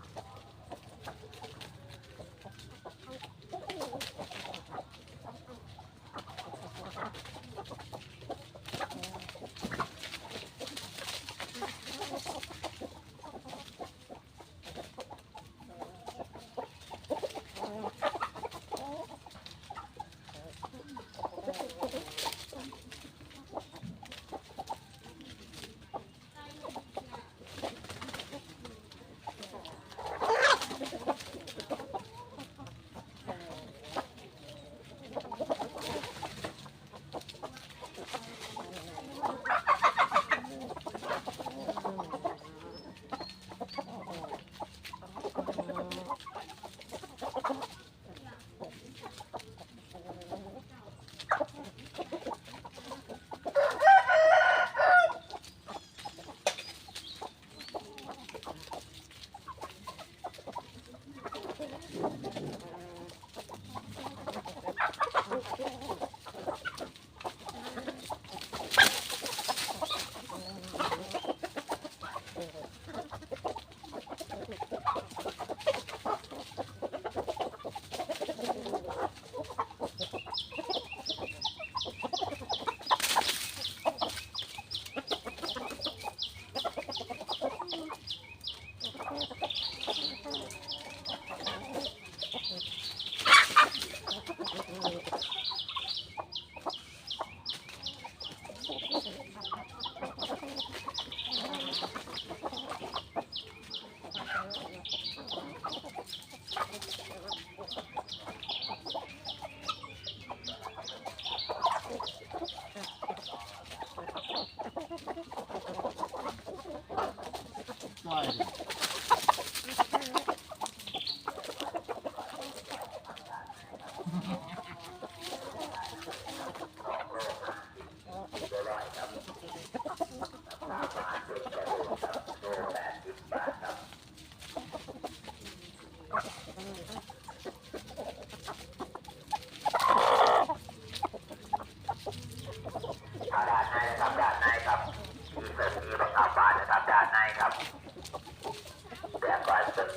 าย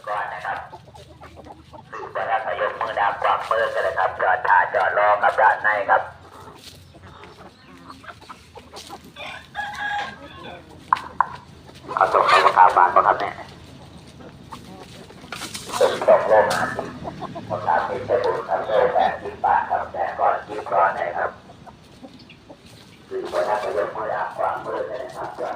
ก่อนนะครับสื่อประทับพยกมือดาบกวักมือกันเลยครับ จอดท่าจอดรอกับด้านในครับเอาส่งเข้าขาบานป่ะครับเนี่ยส่งส่งโลมาสิคนทำมีใช้บุญครับโลแปดสิบบาทครับแต่ก่อนกินก่อนนะครับคือคนทำยกมือดาบกวักมือกันเลยครับจอด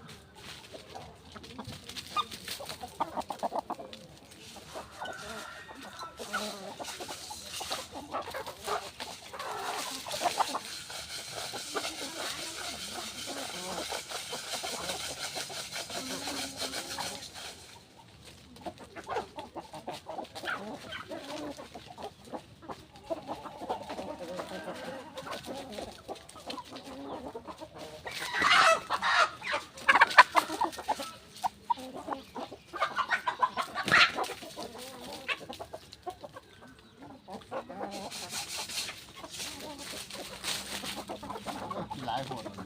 หลายบุตร